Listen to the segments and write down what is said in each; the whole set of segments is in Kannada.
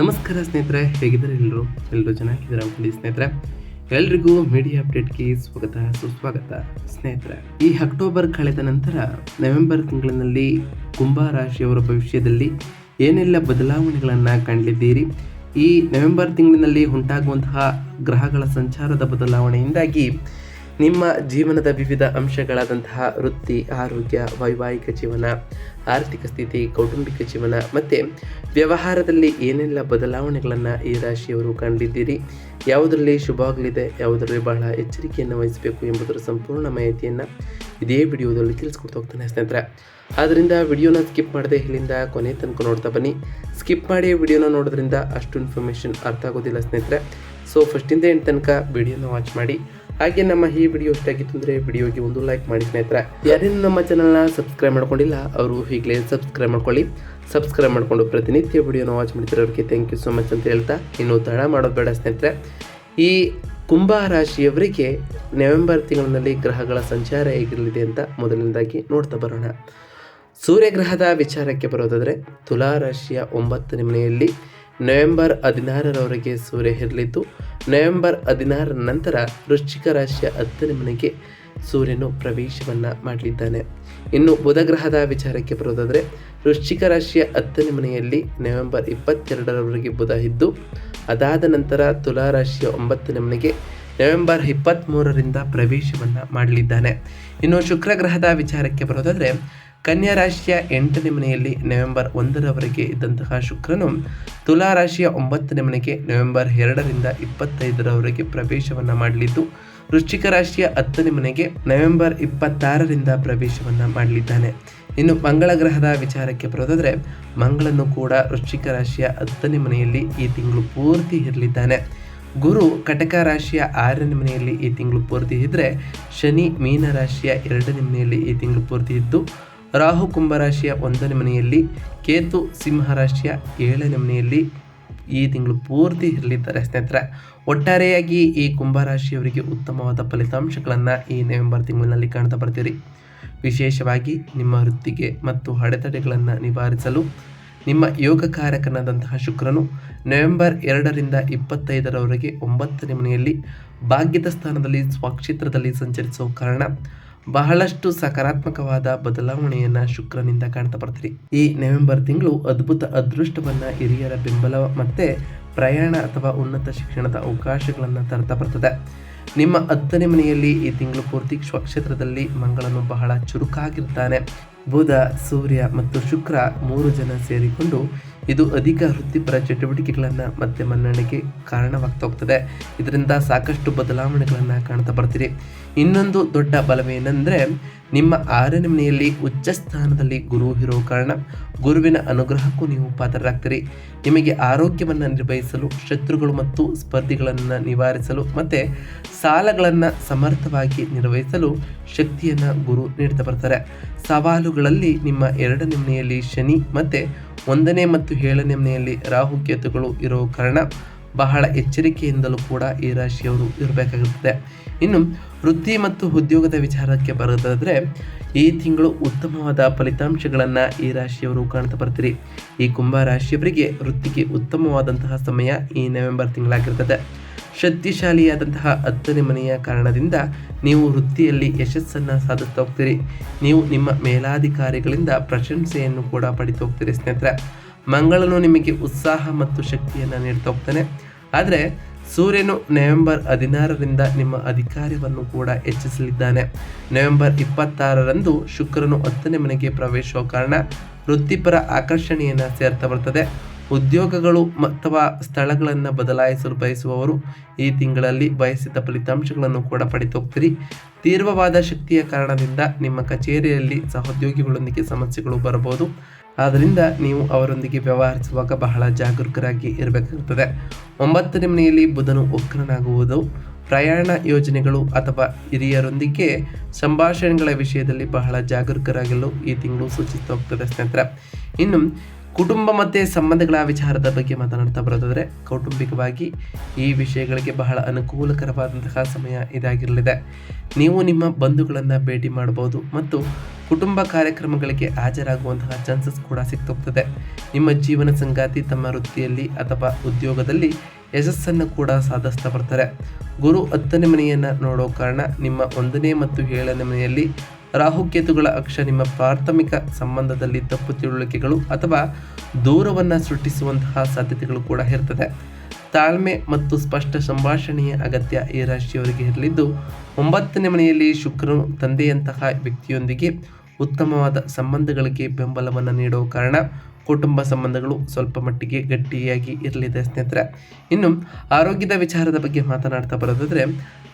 ನಮಸ್ಕಾರ ಸ್ನೇಹಿತರೆ, ಹೇಗಿದ್ದಾರೆ ಎಲ್ಲರೂ ಎಲ್ಲರೂ ಚೆನ್ನಾಗಿದ್ದಾರೆ ಅನ್ಕೊಂಡು ಸ್ನೇಹಿತರೆ. ಎಲ್ರಿಗೂ ಮೀಡಿಯಾ ಅಪ್ಡೇಟ್ಗೆ ಸ್ವಾಗತ, ಸುಸ್ವಾಗತ ಸ್ನೇಹಿತರೆ. ಈ ಅಕ್ಟೋಬರ್ ಕಳೆದ ನಂತರ ನವೆಂಬರ್ ತಿಂಗಳಿನಲ್ಲಿ ಕುಂಭ ರಾಶಿಯವರ ಭವಿಷ್ಯದಲ್ಲಿ ಏನೆಲ್ಲ ಬದಲಾವಣೆಗಳನ್ನು ಕಾಣಲಿದ್ದೀರಿ ಈ ನವೆಂಬರ್ ತಿಂಗಳಿನಲ್ಲಿ ಉಂಟಾಗುವಂತಹ ಗ್ರಹಗಳ ಸಂಚಾರದ ಬದಲಾವಣೆಯಿಂದಾಗಿ ನಿಮ್ಮ ಜೀವನದ ವಿವಿಧ ಅಂಶಗಳಾದಂತಹ ವೃತ್ತಿ, ಆರೋಗ್ಯ, ವೈವಾಹಿಕ ಜೀವನ, ಆರ್ಥಿಕ ಸ್ಥಿತಿ, ಕೌಟುಂಬಿಕ ಜೀವನ ಮತ್ತು ವ್ಯವಹಾರದಲ್ಲಿ ಏನೆಲ್ಲ ಬದಲಾವಣೆಗಳನ್ನು ಈ ರಾಶಿಯವರು ಕಂಡಿದ್ದೀರಿ? ಯಾವುದರಲ್ಲಿ ಶುಭವಾಗಲಿದೆ ಯಾವುದರಲ್ಲಿ ಬಹಳ ಎಚ್ಚರಿಕೆಯನ್ನು ವಹಿಸಬೇಕು ಎಂಬುದರ ಸಂಪೂರ್ಣ ಮಾಹಿತಿಯನ್ನು ಇದೇ ವಿಡಿಯೋದಲ್ಲಿ ತಿಳಿಸ್ಕೊಡ್ತಾ ಹೋಗ್ತಾನೆ ಸ್ನೇಹಿತರೆ. ಆದ್ದರಿಂದ ವಿಡಿಯೋನ ಸ್ಕಿಪ್ ಮಾಡದೆ ಇಲ್ಲಿಂದ ಕೊನೆ ತನಕ ನೋಡ್ತಾ ಬನ್ನಿ. ಸ್ಕಿಪ್ ಮಾಡಿ ವಿಡಿಯೋನ ನೋಡೋದ್ರಿಂದ ಅಷ್ಟು ಇನ್ಫಾರ್ಮೇಷನ್ ಅರ್ಥ ಆಗೋದಿಲ್ಲ ಸ್ನೇಹಿತರೆ. ಸೊ ಫಸ್ಟಿಂದ ಎಂಟು ತನಕ ವಿಡಿಯೋನ ವಾಚ್ ಮಾಡಿ. ಹಾಗೆ ನಮ್ಮ ಈ ವಿಡಿಯೋ ಇಷ್ಟ ಆಗಿತ್ತು ಅಂದರೆ ವಿಡಿಯೋಗೆ ಒಂದು ಲೈಕ್ ಮಾಡಿ ಸ್ನೇಹಿತರೆ. ಯಾರೇನು ನಮ್ಮ ಚಾನಲ್ನ ಸಬ್ಸ್ಕ್ರೈಬ್ ಮಾಡ್ಕೊಂಡಿಲ್ಲ, ಅವರು ಈಗಲೇ ಸಬ್ಸ್ಕ್ರೈಬ್ ಮಾಡ್ಕೊಳ್ಳಿ. ಸಬ್ಸ್ಕ್ರೈಬ್ ಮಾಡಿಕೊಂಡು ಪ್ರತಿನಿತ್ಯ ವಿಡಿಯೋನ ವಾಚ್ ಮಾಡ್ತಿರೋರಿಗೆ ಥ್ಯಾಂಕ್ ಯು ಸೊ ಮಚ್ ಅಂತ ಹೇಳ್ತಾ ಇನ್ನು ತಡ ಮಾಡೋದು ಬೇಡ ಸ್ನೇಹಿತರೆ. ಈ ಕುಂಭ ರಾಶಿಯವರಿಗೆ ನವೆಂಬರ್ ತಿಂಗಳಿನಲ್ಲಿ ಗ್ರಹಗಳ ಸಂಚಾರ ಹೇಗಿರಲಿದೆ ಅಂತ ಮೊದಲನೇದಾಗಿ ನೋಡ್ತಾ ಬರೋಣ. ಸೂರ್ಯಗ್ರಹದ ವಿಚಾರಕ್ಕೆ ಬರೋದಾದರೆ ತುಲಾ ರಾಶಿಯ ಒಂಬತ್ತನೇ ಮನೆಯಲ್ಲಿ ನವೆಂಬರ್ ಹದಿನಾರರವರೆಗೆ ಸೂರ್ಯ ಇರಲಿದ್ದು, ನವೆಂಬರ್ ಹದಿನಾರರ ನಂತರ ವೃಶ್ಚಿಕ ರಾಶಿಯ ಹತ್ತನೇ ಮನೆಗೆ ಸೂರ್ಯನು ಪ್ರವೇಶವನ್ನು ಮಾಡಲಿದ್ದಾನೆ. ಇನ್ನು ಬುಧಗ್ರಹದ ವಿಚಾರಕ್ಕೆ ಬರೋದಾದರೆ ವೃಶ್ಚಿಕ ರಾಶಿಯ ಹತ್ತನೇ ಮನೆಯಲ್ಲಿ ನವೆಂಬರ್ ಇಪ್ಪತ್ತೆರಡರವರೆಗೆ ಬುಧ ಇದ್ದು, ಅದಾದ ನಂತರ ತುಲಾ ರಾಶಿಯ ಒಂಬತ್ತನೇ ಮನೆಗೆ ನವೆಂಬರ್ ಇಪ್ಪತ್ತ್ಮೂರರಿಂದ ಪ್ರವೇಶವನ್ನು ಮಾಡಲಿದ್ದಾನೆ. ಇನ್ನು ಶುಕ್ರಗ್ರಹದ ವಿಚಾರಕ್ಕೆ ಬರೋದಾದರೆ ಕನ್ಯಾ ರಾಶಿಯ ಎಂಟನೇ ಮನೆಯಲ್ಲಿ ನವೆಂಬರ್ ಒಂದರವರೆಗೆ ಇದ್ದಂತಹ ಶುಕ್ರನು ತುಲಾ ರಾಶಿಯ ಒಂಬತ್ತನೇ ಮನೆಗೆ ನವೆಂಬರ್ ಎರಡರಿಂದ ಇಪ್ಪತ್ತೈದರವರೆಗೆ ಪ್ರವೇಶವನ್ನು ಮಾಡಲಿದ್ದು, ವೃಶ್ಚಿಕ ರಾಶಿಯ ಹತ್ತನೇ ಮನೆಗೆ ನವೆಂಬರ್ ಇಪ್ಪತ್ತಾರರಿಂದ ಪ್ರವೇಶವನ್ನು ಮಾಡಲಿದ್ದಾನೆ. ಇನ್ನು ಮಂಗಳ ಗ್ರಹದ ವಿಚಾರಕ್ಕೆ ಬರೋದಾದರೆ, ಮಂಗಳನು ಕೂಡ ವೃಶ್ಚಿಕ ರಾಶಿಯ ಹತ್ತನೇ ಮನೆಯಲ್ಲಿ ಈ ತಿಂಗಳು ಪೂರ್ತಿ ಇರಲಿದ್ದಾನೆ. ಗುರು ಕಟಕ ರಾಶಿಯ ಆರನೇ ಮನೆಯಲ್ಲಿ ಈ ತಿಂಗಳು ಪೂರ್ತಿ ಇದ್ದರೆ ಶನಿ ಮೀನ ರಾಶಿಯ ಎರಡನೇ ಮನೆಯಲ್ಲಿ ಈ ತಿಂಗಳು ಪೂರ್ತಿ ಇದ್ದು ರಾಹು ಕುಂಭರಾಶಿಯ ಒಂದನೇ ಮನೆಯಲ್ಲಿ, ಕೇತು ಸಿಂಹರಾಶಿಯ ಏಳನೇ ಮನೆಯಲ್ಲಿ ಈ ತಿಂಗಳು ಪೂರ್ತಿ ಇರಲಿದ್ದಾರೆ ಸ್ನೇಹಿತರೆ. ಒಟ್ಟಾರೆಯಾಗಿ ಈ ಕುಂಭರಾಶಿಯವರಿಗೆ ಉತ್ತಮವಾದ ಫಲಿತಾಂಶಗಳನ್ನು ಈ ನವೆಂಬರ್ ತಿಂಗಳಿನಲ್ಲಿ ಕಾಣ್ತಾ ಬರ್ತೀರಿ. ವಿಶೇಷವಾಗಿ ನಿಮ್ಮ ವೃತ್ತಿಗೆ ಮತ್ತು ಅಡೆತಡೆಗಳನ್ನು ನಿವಾರಿಸಲು ನಿಮ್ಮ ಯೋಗ ಕಾರ್ಯಕ್ರಮದಂತಹ ಶುಕ್ರನು ನವೆಂಬರ್ ಎರಡರಿಂದ ಇಪ್ಪತ್ತೈದರವರೆಗೆ ಒಂಬತ್ತನೇ ಮನೆಯಲ್ಲಿ ಭಾಗ್ಯದ ಸ್ಥಾನದಲ್ಲಿ ಸ್ವಕ್ಷೇತ್ರದಲ್ಲಿ ಸಂಚರಿಸುವ ಕಾರಣ ಬಹಳಷ್ಟು ಸಕಾರಾತ್ಮಕವಾದ ಬದಲಾವಣೆಯನ್ನ ಶುಕ್ರನಿಂದ ಕಾಣ್ತಾ ಬರ್ತೀರಿ. ಈ ನವೆಂಬರ್ ತಿಂಗಳು ಅದ್ಭುತ ಅದೃಷ್ಟವನ್ನ ಹಿರಿಯರ ಬೆಂಬಲ ಮತ್ತೆ ಪ್ರಯಾಣ ಅಥವಾ ಉನ್ನತ ಶಿಕ್ಷಣದ ಅವಕಾಶಗಳನ್ನು ತರ್ತಾ ಬರ್ತದೆ. ನಿಮ್ಮ ಹತ್ತನೇ ಮನೆಯಲ್ಲಿ ಈ ತಿಂಗಳು ಪೂರ್ತಿ ಸ್ವಕ್ಷೇತ್ರದಲ್ಲಿ ಮಂಗಳನು ಬಹಳ ಚುರುಕಾಗಿರ್ತಾನೆ. ಬುಧ, ಸೂರ್ಯ ಮತ್ತು ಶುಕ್ರ ಮೂರು ಜನ ಸೇರಿಕೊಂಡು ಇದು ಅಧಿಕ ವೃತ್ತಿಪರ ಚಟುವಟಿಕೆಗಳನ್ನು ಮತ್ತೆ ಮನ್ನಣೆಗೆ ಕಾರಣವಾಗ್ತಾ ಹೋಗ್ತದೆ ಇದರಿಂದ ಸಾಕಷ್ಟು ಬದಲಾವಣೆಗಳನ್ನು ಕಾಣ್ತಾ ಬರ್ತೀರಿ. ಇನ್ನೊಂದು ದೊಡ್ಡ ಬಲವೇನೆಂದರೆ ನಿಮ್ಮ ಆರನೇ ಮನೆಯಲ್ಲಿ ಉಚ್ಚ ಸ್ಥಾನದಲ್ಲಿ ಗುರು ಇರೋ ಕಾರಣ ಗುರುವಿನ ಅನುಗ್ರಹಕ್ಕೂ ನೀವು ಪಾತ್ರರಾಗ್ತೀರಿ. ನಿಮಗೆ ಆರೋಗ್ಯವನ್ನು ನಿರ್ವಹಿಸಲು, ಶತ್ರುಗಳು ಮತ್ತು ಸ್ಪರ್ಧಿಗಳನ್ನು ನಿವಾರಿಸಲು ಮತ್ತು ಸಾಲಗಳನ್ನು ಸಮರ್ಥವಾಗಿ ನಿರ್ವಹಿಸಲು ಶಕ್ತಿಯನ್ನು ಗುರು ನೀಡ್ತಾ ಬರ್ತಾರೆ. ಸವಾಲುಗಳಲ್ಲಿ ನಿಮ್ಮ ಎರಡನೇ ಮನೆಯಲ್ಲಿ ಶನಿ ಮತ್ತು ಒಂದನೇ ಮತ್ತು ಏಳನೇ ಮನೆಯಲ್ಲಿ ರಾಹು ಕೇತುಗಳು ಇರೋ ಕಾರಣ ಬಹಳ ಎಚ್ಚರಿಕೆಯಿಂದಲೂ ಕೂಡ ಈ ರಾಶಿಯವರು ಇರಬೇಕಾಗುತ್ತದೆ. ಇನ್ನು ವೃತ್ತಿ ಮತ್ತು ಉದ್ಯೋಗದ ವಿಚಾರಕ್ಕೆ ಬರೋದಾದರೆ, ಈ ತಿಂಗಳು ಉತ್ತಮವಾದ ಫಲಿತಾಂಶಗಳನ್ನು ಈ ರಾಶಿಯವರು ಕಾಣ್ತಾ ಬರ್ತೀರಿ. ಈ ಕುಂಭ ರಾಶಿಯವರಿಗೆ ವೃತ್ತಿಗೆ ಉತ್ತಮವಾದಂತಹ ಸಮಯ ಈ ನವೆಂಬರ್ ತಿಂಗಳಾಗಿರ್ತದೆ. ಶಕ್ತಿಶಾಲಿಯಾದಂತಹ ಹತ್ತನೇ ಮನೆಯ ಕಾರಣದಿಂದ ನೀವು ವೃತ್ತಿಯಲ್ಲಿ ಯಶಸ್ಸನ್ನು ಸಾಧಿಸ್ತಾ ಹೋಗ್ತೀರಿ. ನೀವು ನಿಮ್ಮ ಮೇಲಾಧಿಕಾರಿಗಳಿಂದ ಪ್ರಶಂಸೆಯನ್ನು ಕೂಡ ಪಡಿತಾ ಹೋಗ್ತೀರಿ ಸ್ನೇಹಿತರೆ. ಮಂಗಳನು ನಿಮಗೆ ಉತ್ಸಾಹ ಮತ್ತು ಶಕ್ತಿಯನ್ನು ನೀಡ್ತಾ ಹೋಗ್ತಾನೆ. ಆದರೆ ಸೂರ್ಯನು ನವೆಂಬರ್ ಹದಿನಾರರಿಂದ ನಿಮ್ಮ ಅಧಿಕಾರವನ್ನು ಕೂಡ ಹೆಚ್ಚಿಸಲಿದ್ದಾನೆ. ನವೆಂಬರ್ ಇಪ್ಪತ್ತಾರರಂದು ಶುಕ್ರನು ಹತ್ತನೇ ಮನೆಗೆ ಪ್ರವೇಶಿಸುವ ಕಾರಣ ವೃತ್ತಿಪರ ಆಕರ್ಷಣೆಯನ್ನು ಸೇರ್ತಾ ಬರ್ತದೆ. ಉದ್ಯೋಗಗಳು ಅಥವಾ ಸ್ಥಳಗಳನ್ನು ಬದಲಾಯಿಸಲು ಬಯಸುವವರು ಈ ತಿಂಗಳಲ್ಲಿ ಬಯಸಿದ ಫಲಿತಾಂಶಗಳನ್ನು ಕೂಡ ಪಡೆದೋಗ್ತೀರಿ ತೀವ್ರವಾದ ಶಕ್ತಿಯ ಕಾರಣದಿಂದ ನಿಮ್ಮ ಕಚೇರಿಯಲ್ಲಿ ಸಹೋದ್ಯೋಗಿಗಳೊಂದಿಗೆ ಸಮಸ್ಯೆಗಳು ಬರಬಹುದು. ಆದ್ದರಿಂದ ನೀವು ಅವರೊಂದಿಗೆ ವ್ಯವಹರಿಸುವಾಗ ಬಹಳ ಜಾಗರೂಕರಾಗಿ ಇರಬೇಕಾಗುತ್ತದೆ ಒಂಬತ್ತನೇ ಮನೆಯಲ್ಲಿ ಬುಧನು ಉಕ್ರನಾಗುವುದು ಪ್ರಯಾಣ ಯೋಜನೆಗಳು ಅಥವಾ ಹಿರಿಯರೊಂದಿಗೆ ಸಂಭಾಷಣೆಗಳ ವಿಷಯದಲ್ಲಿ ಬಹಳ ಜಾಗರೂಕರಾಗಲು ಈ ತಿಂಗಳು ಸೂಚಿಸ್ತಾ ಹೋಗ್ತದೆ ಸ್ನೇಹಿತರೆ. ಇನ್ನು ಕುಟುಂಬ ಮತ್ತು ಸಂಬಂಧಗಳ ವಿಚಾರದ ಬಗ್ಗೆ ಮಾತನಾಡ್ತಾ ಬರೋದಾದರೆ, ಕೌಟುಂಬಿಕವಾಗಿ ಈ ವಿಷಯಗಳಿಗೆ ಬಹಳ ಅನುಕೂಲಕರವಾದಂತಹ ಸಮಯ ಇದಾಗಿರಲಿದೆ. ನೀವು ನಿಮ್ಮ ಬಂಧುಗಳನ್ನು ಭೇಟಿ ಮಾಡಬಹುದು ಮತ್ತು ಕುಟುಂಬ ಕಾರ್ಯಕ್ರಮಗಳಿಗೆ ಹಾಜರಾಗುವಂತಹ ಚಾನ್ಸಸ್ ಕೂಡ ಸಿಕ್ತೋಗ್ತದೆ. ನಿಮ್ಮ ಜೀವನ ಸಂಗಾತಿ ತಮ್ಮ ವೃತ್ತಿಯಲ್ಲಿ ಅಥವಾ ಉದ್ಯೋಗದಲ್ಲಿ ಯಶಸ್ಸನ್ನು ಕೂಡ ಸಾಧಿಸ್ತಾ ಬರ್ತಾರೆ. ಗುರು ಹತ್ತನೇ ಮನೆಯನ್ನು ನೋಡೋ ಕಾರಣ ನಿಮ್ಮ ಒಂದನೇ ಮತ್ತು ಏಳನೇ ಮನೆಯಲ್ಲಿ ರಾಹುಕೇತುಗಳ ಅಕ್ಷ ನಿಮ್ಮ ಪ್ರಾಥಮಿಕ ಸಂಬಂಧದಲ್ಲಿ ತಪ್ಪು ತಿಳುವಳಿಕೆಗಳು ಅಥವಾ ದೂರವನ್ನು ಸೃಷ್ಟಿಸುವಂತಹ ಸಾಧ್ಯತೆಗಳು ಕೂಡ ಇರ್ತದೆ. ತಾಳ್ಮೆ ಮತ್ತು ಸ್ಪಷ್ಟ ಸಂಭಾಷಣೆಯ ಅಗತ್ಯ ಈ ರಾಶಿಯವರಿಗೆ ಇರಲಿದ್ದು, ಒಂಬತ್ತನೇ ಮನೆಯಲ್ಲಿ ಶುಕ್ರನು ತಂದೆಯಂತಹ ವ್ಯಕ್ತಿಯೊಂದಿಗೆ ಉತ್ತಮವಾದ ಸಂಬಂಧಗಳಿಗೆ ಬೆಂಬಲವನ್ನು ನೀಡುವ ಕಾರಣ ಕುಟುಂಬ ಸಂಬಂಧಗಳು ಸ್ವಲ್ಪ ಮಟ್ಟಿಗೆ ಗಟ್ಟಿಯಾಗಿ ಇರಲಿದೆ ಸ್ನೇಹಿತರೆ. ಇನ್ನು ಆರೋಗ್ಯದ ವಿಚಾರದ ಬಗ್ಗೆ ಮಾತನಾಡ್ತಾ ಬರೋದಾದರೆ,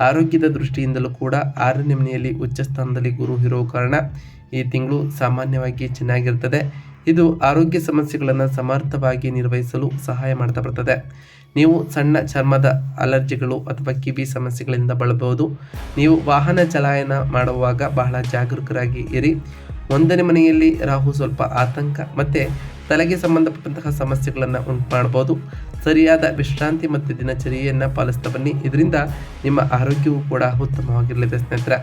ಆರೋಗ್ಯದ ದೃಷ್ಟಿಯಿಂದಲೂ ಕೂಡ ಆರನೇ ಮನೆಯಲ್ಲಿ ಉಚ್ಚ ಸ್ಥಾನದಲ್ಲಿ ಗುರು ಇರೋ ಕಾರಣ ಈ ತಿಂಗಳು ಸಾಮಾನ್ಯವಾಗಿ ಚೆನ್ನಾಗಿರ್ತದೆ. ಇದು ಆರೋಗ್ಯ ಸಮಸ್ಯೆಗಳನ್ನು ಸಮರ್ಥವಾಗಿ ನಿರ್ವಹಿಸಲು ಸಹಾಯ ಮಾಡ್ತಾ ಬರ್ತದೆ. ನೀವು ಸಣ್ಣ ಚರ್ಮದ ಅಲರ್ಜಿಗಳು ಅಥವಾ ಕಿವಿ ಸಮಸ್ಯೆಗಳಿಂದ ಬಳಬಹುದು. ನೀವು ವಾಹನ ಚಲಾಯನ ಮಾಡುವಾಗ ಬಹಳ ಜಾಗರೂಕರಾಗಿ ಇರಿ. ಒಂದನೇ ಮನೆಯಲ್ಲಿ ರಾಹು ಸ್ವಲ್ಪ ಆತಂಕ, ಮತ್ತು ತಲೆಗೆ ಸಂಬಂಧಪಟ್ಟಂತಹ ಸಮಸ್ಯೆಗಳನ್ನು ಉಂಟು ಮಾಡ್ಬೋದು ಸರಿಯಾದ ವಿಶ್ರಾಂತಿ ಮತ್ತು ದಿನಚರಿಯನ್ನು ಪಾಲಿಸ್ತಾ ಬನ್ನಿ. ಇದರಿಂದ ನಿಮ್ಮ ಆರೋಗ್ಯವು ಕೂಡ ಉತ್ತಮವಾಗಿರಲಿದೆ ಸ್ನೇಹಿತರೆ.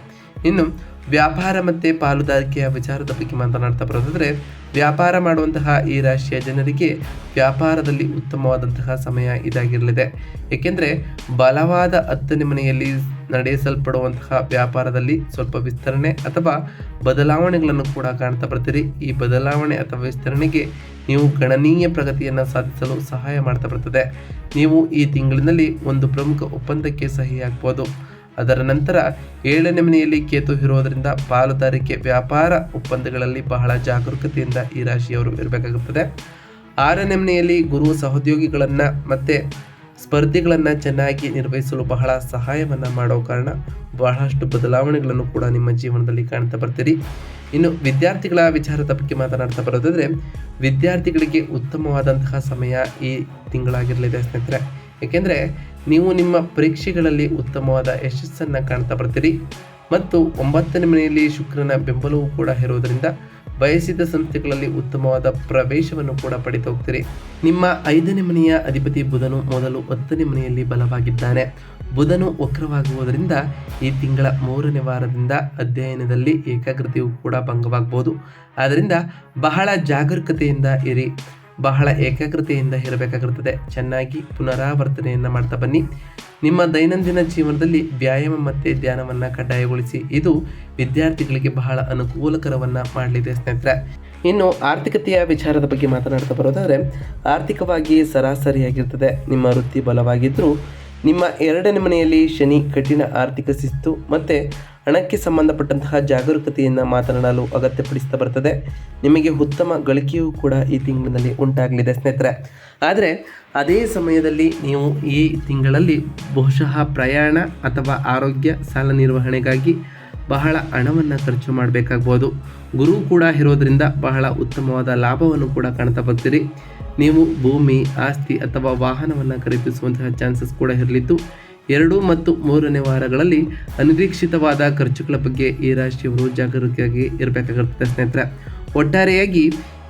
ಇನ್ನು ವ್ಯಾಪಾರ ಮತ್ತು ಪಾಲುದಾರಿಕೆಯ ವಿಚಾರದ ಬಗ್ಗೆ ಮಾತನಾಡ್ತಾ ಬರೋದಾದರೆ, ವ್ಯಾಪಾರ ಮಾಡುವಂತಹ ಈ ರಾಶಿಯ ಜನರಿಗೆ ವ್ಯಾಪಾರದಲ್ಲಿ ಉತ್ತಮವಾದಂತಹ ಸಮಯ ಇದಾಗಿರಲಿದೆ. ಏಕೆಂದರೆ, ಬಲವಾದ ಹತ್ತನೇ ಮನೆಯಲ್ಲಿ ನಡೆಸಲ್ಪಡುವಂತಹ ವ್ಯಾಪಾರದಲ್ಲಿ ಸ್ವಲ್ಪ ವಿಸ್ತರಣೆ ಅಥವಾ ಬದಲಾವಣೆಗಳನ್ನು ಕೂಡ ಕಾಣ್ತಾ ಬರ್ತೀರಿ. ಈ ಬದಲಾವಣೆ ಅಥವಾ ವಿಸ್ತರಣೆಗೆ ನೀವು ಗಣನೀಯ ಪ್ರಗತಿಯನ್ನು ಸಾಧಿಸಲು ಸಹಾಯ ಮಾಡ್ತಾ ಬರ್ತದೆ. ನೀವು ಈ ತಿಂಗಳಿನಲ್ಲಿ ಒಂದು ಪ್ರಮುಖ ಒಪ್ಪಂದಕ್ಕೆ ಸಹಿ ಹಾಕ್ಬೋದು. ಅದರ ನಂತರ ಏಳನೇ ಮನೆಯಲ್ಲಿ ಕೇತು ಇರುವುದರಿಂದ ಪಾಲುದಾರಿಕೆ ವ್ಯಾಪಾರ ಒಪ್ಪಂದಗಳಲ್ಲಿ ಬಹಳ ಜಾಗರೂಕತೆಯಿಂದ ಈ ರಾಶಿಯವರು ಇರಬೇಕಾಗುತ್ತದೆ. ಆರನೇ ಮನೆಯಲ್ಲಿ ಗುರು ಸಹೋದ್ಯೋಗಿಗಳನ್ನು ಮತ್ತು ಸ್ಪರ್ಧೆಗಳನ್ನು ಚೆನ್ನಾಗಿ ನಿರ್ವಹಿಸಲು ಬಹಳ ಸಹಾಯವನ್ನು ಮಾಡೋ ಕಾರಣ ಬಹಳಷ್ಟು ಬದಲಾವಣೆಗಳನ್ನು ಕೂಡ ನಿಮ್ಮ ಜೀವನದಲ್ಲಿ ಕಾಣ್ತಾ ಬರ್ತೀರಿ. ಇನ್ನು ವಿದ್ಯಾರ್ಥಿಗಳ ವಿಚಾರದ ಬಗ್ಗೆ ಮಾತನಾಡ್ತಾ ಬರೋದಾದರೆ, ವಿದ್ಯಾರ್ಥಿಗಳಿಗೆ ಉತ್ತಮವಾದಂತಹ ಸಮಯ ಈ ತಿಂಗಳಾಗಿರಲಿದೆ ಸ್ನೇಹಿತರೆ. ಏಕೆಂದರೆ ನೀವು ನಿಮ್ಮ ಪರೀಕ್ಷೆಗಳಲ್ಲಿ ಉತ್ತಮವಾದ ಯಶಸ್ಸನ್ನು ಕಾಣ್ತಾ ಬರ್ತೀರಿ. ಮತ್ತು ಒಂಬತ್ತನೇ ಮನೆಯಲ್ಲಿ ಶುಕ್ರನ ಬೆಂಬಲವೂ ಕೂಡ ಇರುವುದರಿಂದ ಬಯಸಿದ ಸಂಸ್ಥೆಗಳಲ್ಲಿ ಉತ್ತಮವಾದ ಪ್ರವೇಶವನ್ನು ಕೂಡ ಪಡೆದು ಹೋಗ್ತೀರಿ. ನಿಮ್ಮ ಐದನೇ ಮನೆಯ ಅಧಿಪತಿ ಬುಧನು ಮೊದಲು ಹತ್ತನೇ ಮನೆಯಲ್ಲಿ ಬಲವಾಗಿದ್ದಾನೆ. ಬುಧನು ವಕ್ರವಾಗುವುದರಿಂದ ಈ ತಿಂಗಳ ಮೂರನೇ ವಾರದಿಂದ ಅಧ್ಯಯನದಲ್ಲಿ ಏಕಾಗ್ರತೆಯು ಕೂಡ ಭಂಗವಾಗಬಹುದು ಆದ್ದರಿಂದ ಬಹಳ ಜಾಗರೂಕತೆಯಿಂದ ಇರಿ. ಬಹಳ ಏಕಾಗ್ರತೆಯಿಂದ ಇರಬೇಕಾಗಿರುತ್ತದೆ ಚೆನ್ನಾಗಿ ಪುನರಾವರ್ತನೆಯನ್ನು ಮಾಡ್ತಾ ಬನ್ನಿ. ನಿಮ್ಮ ದೈನಂದಿನ ಜೀವನದಲ್ಲಿ ವ್ಯಾಯಾಮ ಮತ್ತು ಧ್ಯಾನವನ್ನು ಕಡ್ಡಾಯಗೊಳಿಸಿ. ಇದು ವಿದ್ಯಾರ್ಥಿಗಳಿಗೆ ಬಹಳ ಅನುಕೂಲಕರವನ್ನು ಮಾಡಲಿದೆ ಸ್ನೇಹಿತರೆ. ಇನ್ನು ಆರ್ಥಿಕತೆಯ ವಿಚಾರದ ಬಗ್ಗೆ ಮಾತನಾಡ್ತಾ ಬರೋದಾದರೆ, ಆರ್ಥಿಕವಾಗಿ ಸರಾಸರಿಯಾಗಿರ್ತದೆ. ನಿಮ್ಮ ವೃತ್ತಿ ಬಲವಾಗಿದ್ದರೂ ನಿಮ್ಮ ಎರಡನೇ ಮನೆಯಲ್ಲಿ ಶನಿ ಕಠಿಣ ಆರ್ಥಿಕ ಶಿಸ್ತು ಮತ್ತು ಹಣಕ್ಕೆ ಸಂಬಂಧಪಟ್ಟಂತಹ ಜಾಗರೂಕತೆಯನ್ನು ಮಾತನಾಡಲು ಅಗತ್ಯಪಡಿಸ್ತಾ ಬರ್ತದೆ. ನಿಮಗೆ ಉತ್ತಮ ಗಳಿಕೆಯೂ ಕೂಡ ಈ ತಿಂಗಳಿನಲ್ಲಿ ಉಂಟಾಗಲಿದೆ ಸ್ನೇಹಿತರೆ. ಆದರೆ ಅದೇ ಸಮಯದಲ್ಲಿ ನೀವು ಈ ತಿಂಗಳಲ್ಲಿ ಬಹುಶಃ ಪ್ರಯಾಣ ಅಥವಾ ಆರೋಗ್ಯ, ಸಾಲ ನಿರ್ವಹಣೆಗಾಗಿ ಬಹಳ ಹಣವನ್ನು ಖರ್ಚು ಮಾಡಬೇಕಾಗ್ಬೋದು. ಗುರು ಕೂಡ ಇರೋದರಿಂದ ಬಹಳ ಉತ್ತಮವಾದ ಲಾಭವನ್ನು ಕೂಡ ಕಾಣ್ತಾ ಬರ್ತೀರಿ. ನೀವು ಭೂಮಿ, ಆಸ್ತಿ ಅಥವಾ ವಾಹನವನ್ನು ಖರೀದಿಸುವಂತಹ ಚಾನ್ಸಸ್ ಕೂಡ ಇರಲಿದ್ದು ಎರಡು ಮತ್ತು ಮೂರನೇ ವಾರಗಳಲ್ಲಿ ಅನಿರೀಕ್ಷಿತವಾದ ಖರ್ಚುಗಳ ಬಗ್ಗೆ ಈ ರಾಶಿಯವರು ಜಾಗರೂಕರಾಗಿ ಇರಬೇಕಾಗಿರುತ್ತೆ ಸ್ನೇಹಿತರೆ. ಒಟ್ಟಾರೆಯಾಗಿ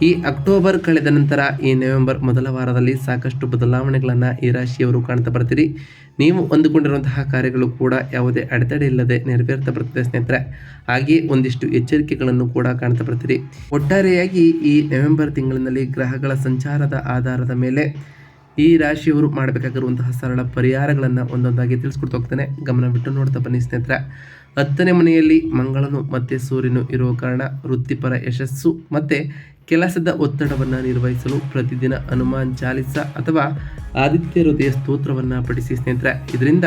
ಈ ಅಕ್ಟೋಬರ್ ಕಳೆದ ನಂತರ ಈ ನವೆಂಬರ್ ಮೊದಲ ವಾರದಲ್ಲಿ ಸಾಕಷ್ಟು ಬದಲಾವಣೆಗಳನ್ನು ಈ ರಾಶಿಯವರು ಕಾಣ್ತಾ ಬರ್ತೀರಿ. ನೀವು ಅಂದುಕೊಂಡಿರುವಂತಹ ಕಾರ್ಯಗಳು ಕೂಡ ಯಾವುದೇ ಅಡೆತಡೆ ಇಲ್ಲದೆ ನೆರವೇರ್ತಾ ಬರ್ತದೆ, ಸ್ನೇಹಿತರೆ. ಹಾಗೆಯೇ ಒಂದಿಷ್ಟು ಎಚ್ಚರಿಕೆಗಳನ್ನು ಕೂಡ ಕಾಣ್ತಾ ಬರ್ತೀರಿ. ಒಟ್ಟಾರೆಯಾಗಿ ಈ ನವೆಂಬರ್ ತಿಂಗಳಿನಲ್ಲಿ ಗ್ರಹಗಳ ಸಂಚಾರದ ಆಧಾರದ ಮೇಲೆ ಈ ರಾಶಿಯವರು ಮಾಡಬೇಕಾಗಿರುವಂತಹ ಸರಳ ಪರಿಹಾರಗಳನ್ನು ಒಂದೊಂದಾಗಿ ತಿಳಿಸ್ಕೊಡ್ತಾ ಹೋಗ್ತಾನೆ. ಗಮನ ಬಿಟ್ಟು ನೋಡ್ತಾ ಬನ್ನಿ ಸ್ನೇಹಿತರೆ. ಹತ್ತನೇ ಮನೆಯಲ್ಲಿ ಮಂಗಳನು ಮತ್ತು ಸೂರ್ಯನು ಇರುವ ಕಾರಣ ವೃತ್ತಿಪರ ಯಶಸ್ಸು ಮತ್ತು ಕೆಲಸದ ಒತ್ತಡವನ್ನು ನಿರ್ವಹಿಸಲು ಪ್ರತಿದಿನ ಹನುಮಾನ್ ಚಾಲಿಸ ಅಥವಾ ಆದಿತ್ಯ ಹೃದಯ ಸ್ತೋತ್ರವನ್ನು ಪಠಿಸಿ ಸ್ನೇಹಿತರೆ. ಇದರಿಂದ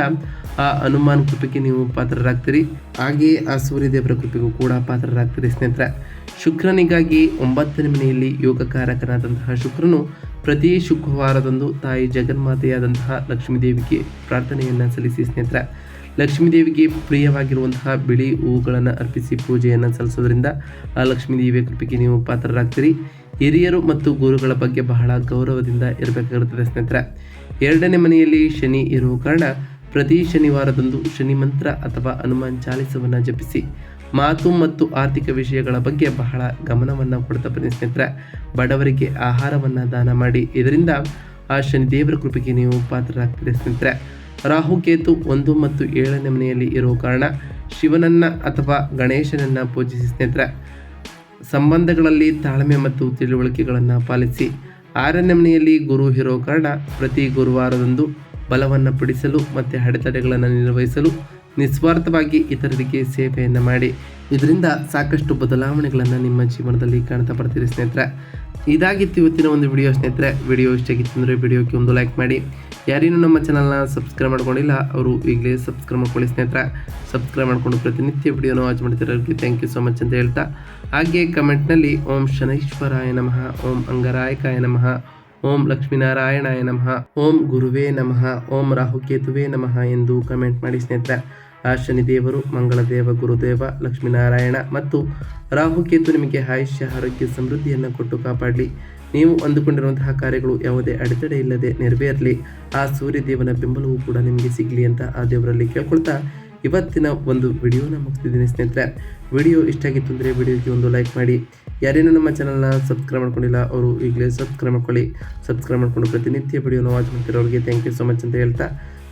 ಆ ಹನುಮಾನ್ ಕೃಪೆಗೆ ನೀವು ಪಾತ್ರರಾಗ್ತೀರಿ. ಹಾಗೆಯೇ ಆ ಸೂರ್ಯದೇವರ ಕೃಪೆಗೂ ಕೂಡ ಪಾತ್ರರಾಗ್ತೀರಿ ಸ್ನೇಹಿತರೆ. ಶುಕ್ರನಿಗಾಗಿ ಒಂಬತ್ತನೇ ಮನೆಯಲ್ಲಿ ಯೋಗಕಾರಕನಾದಂತಹ ಶುಕ್ರನು ಪ್ರತಿ ಶುಕ್ರವಾರದಂದು ತಾಯಿ ಜಗನ್ಮಾತೆಯಾದಂತಹ ಲಕ್ಷ್ಮೀದೇವಿಗೆ ಪ್ರಾರ್ಥನೆಯನ್ನು ಸಲ್ಲಿಸಿ ಸ್ನೇಹಿತರೆ. ಲಕ್ಷ್ಮೀದೇವಿಗೆ ಪ್ರಿಯವಾಗಿರುವಂತಹ ಬಿಳಿ ಹೂವುಗಳನ್ನು ಅರ್ಪಿಸಿ ಪೂಜೆಯನ್ನು ಸಲ್ಲಿಸೋದ್ರಿಂದ ಆ ಲಕ್ಷ್ಮೀದೇವಿಯ ಕೃಪೆಗೆ ನೀವು ಪಾತ್ರರಾಗ್ತೀರಿ. ಹಿರಿಯರು ಮತ್ತು ಗುರುಗಳ ಬಗ್ಗೆ ಬಹಳ ಗೌರವದಿಂದ ಇರಬೇಕಾಗಿರುತ್ತದೆ ಸ್ನೇಹಿತರೆ. ಎರಡನೇ ಮನೆಯಲ್ಲಿ ಶನಿ ಇರುವ ಕಾರಣ ಪ್ರತಿ ಶನಿವಾರದಂದು ಶನಿ ಮಂತ್ರ ಅಥವಾ ಹನುಮಾನ್ ಚಾಲಿಸವನ್ನು ಜಪಿಸಿ ಮಾತು ಮತ್ತು ಆರ್ಥಿಕ ವಿಷಯಗಳ ಬಗ್ಗೆ ಬಹಳ ಗಮನವನ್ನು ಕೊಡ್ತಾ ಬನ್ನಿ ಸ್ನೇಹಿತರೆ. ಬಡವರಿಗೆ ಆಹಾರವನ್ನು ದಾನ ಮಾಡಿ. ಇದರಿಂದ ಆ ಶನಿದೇವರ ಕೃಪೆಗೆ ನೀವು ಪಾತ್ರರಾಗ್ತೀರಿ ಸ್ನೇಹಿತರೆ. ರಾಹುಕೇತು ಒಂದು ಮತ್ತು ಏಳನೇ ಮನೆಯಲ್ಲಿ ಇರೋ ಕಾರಣ ಶಿವನನ್ನ ಅಥವಾ ಗಣೇಶನನ್ನ ಪೂಜಿಸಿ ಸ್ನೇಹಿತರೆ. ಸಂಬಂಧಗಳಲ್ಲಿ ತಾಳ್ಮೆ ಮತ್ತು ತಿಳುವಳಿಕೆಗಳನ್ನು ಪಾಲಿಸಿ. ಆರನೇ ಮನೆಯಲ್ಲಿ ಗುರು ಇರೋ ಕಾರಣ ಪ್ರತಿ ಗುರುವಾರದಂದು ಬಲವನ್ನು ಪಡಿಸಲು ಮತ್ತು ಅಡೆತಡೆಗಳನ್ನು ನಿರ್ವಹಿಸಲು ನಿಸ್ವಾರ್ಥವಾಗಿ ಇತರರಿಗೆ ಸೇವೆಯನ್ನು ಮಾಡಿ. ಇದರಿಂದ ಸಾಕಷ್ಟು ಬದಲಾವಣೆಗಳನ್ನು ನಿಮ್ಮ ಜೀವನದಲ್ಲಿ ಕಾಣ್ತಾ ಬರ್ತೀರಿ ಸ್ನೇಹಿತರೆ. ಇದಾಗಿತ್ತು ಇವತ್ತಿನ ಒಂದು ವಿಡಿಯೋ ಸ್ನೇಹಿತರೆ. ವಿಡಿಯೋ ಇಷ್ಟ ಆಗಿತ್ತು ಅಂದರೆ ವಿಡಿಯೋಕ್ಕೆ ಒಂದು ಲೈಕ್ ಮಾಡಿ. ಯಾರೇನು ನಮ್ಮ ಚಾನಲ್ನ ಸಬ್ಸ್ಕ್ರೈಬ್ ಮಾಡ್ಕೊಂಡಿಲ್ಲ, ಅವರು ಈಗಲೇ ಸಬ್ಸ್ಕ್ರೈಬ್ ಮಾಡ್ಕೊಳ್ಳಿ ಸ್ನೇಹಿತರೆ. ಸಬ್ಸ್ಕ್ರೈಬ್ ಮಾಡಿಕೊಂಡು ಪ್ರತಿನಿತ್ಯ ವಿಡಿಯೋನ ವಾಚ್ ಮಾಡ್ತಿರೋರಿಗೆ ಥ್ಯಾಂಕ್ ಯು ಸೊ ಮಚ್ ಅಂತ ಹೇಳ್ತಾ. ಹಾಗೆ ಕಮೆಂಟ್ನಲ್ಲಿ ಓಂ ಶನೈಶ್ವರಾಯ ನಮಃ, ಓಂ ಅಂಗರಾಯಕಾಯ ನಮಃ, ಓಂ ಲಕ್ಷ್ಮೀನಾರಾಯಣಾಯ ನಮಃ, ಓಂ ಗುರುವೇ ನಮಃ, ಓಂ ರಾಹುಕೇತುವೇ ನಮಃ ಎಂದು ಕಮೆಂಟ್ ಮಾಡಿ ಸ್ನೇಹಿತರೆ. ಆ ಶನಿದೇವರು ಮಂಗಳದೇವ ಗುರುದೇವ, ಲಕ್ಷ್ಮೀನಾರಾಯಣ ಮತ್ತು ರಾಹುಕೇತು ನಿಮಗೆ ಆಯುಷ್ಯ, ಆರೋಗ್ಯ, ಸಮೃದ್ಧಿಯನ್ನು ಕೊಟ್ಟು ಕಾಪಾಡಲಿ. ನೀವು ಅಂದುಕೊಂಡಿರುವಂತಹ ಕಾರ್ಯಗಳು ಯಾವುದೇ ಅಡೆತಡೆ ಇಲ್ಲದೆ ನೆರವೇರಲಿ. ಆ ಸೂರ್ಯದೇವನ ಬೆಂಬಲವೂ ಕೂಡ ನಿಮಗೆ ಸಿಗಲಿ ಅಂತ ಆ ದೇವರಲ್ಲಿ ಕೇಳ್ಕೊಳ್ತಾ ಇವತ್ತಿನ ಒಂದು ವಿಡಿಯೋನ ಮುಗಿಸ್ತಿದ್ದೀನಿ ಸ್ನೇಹಿತರೆ. ವಿಡಿಯೋ ಇಷ್ಟ ಆಗಿತ್ತು ಅಂದರೆ ವಿಡಿಯೋಗೆ ಒಂದು ಲೈಕ್ ಮಾಡಿ. ಯಾರೇನು ನಮ್ಮ ಚಾನಲ್ನ ಸಬ್ಸ್ಕ್ರೈಬ್ ಮಾಡ್ಕೊಂಡಿಲ್ಲ, ಅವರು ಈಗಲೇ ಸಬ್ಸ್ಕ್ರೈಬ್ ಮಾಡ್ಕೊಳ್ಳಿ. ಸಬ್ಸ್ಕ್ರೈಬ್ ಮಾಡ್ಕೊಂಡು ಪ್ರತಿನಿತ್ಯ ವಿಡಿಯೋನ ವಾಚ್ ಮಾಡ್ತಿರೋರಿಗೆ ಥ್ಯಾಂಕ್ ಯು ಸೊ ಮಚ್ ಅಂತ ಹೇಳ್ತಾ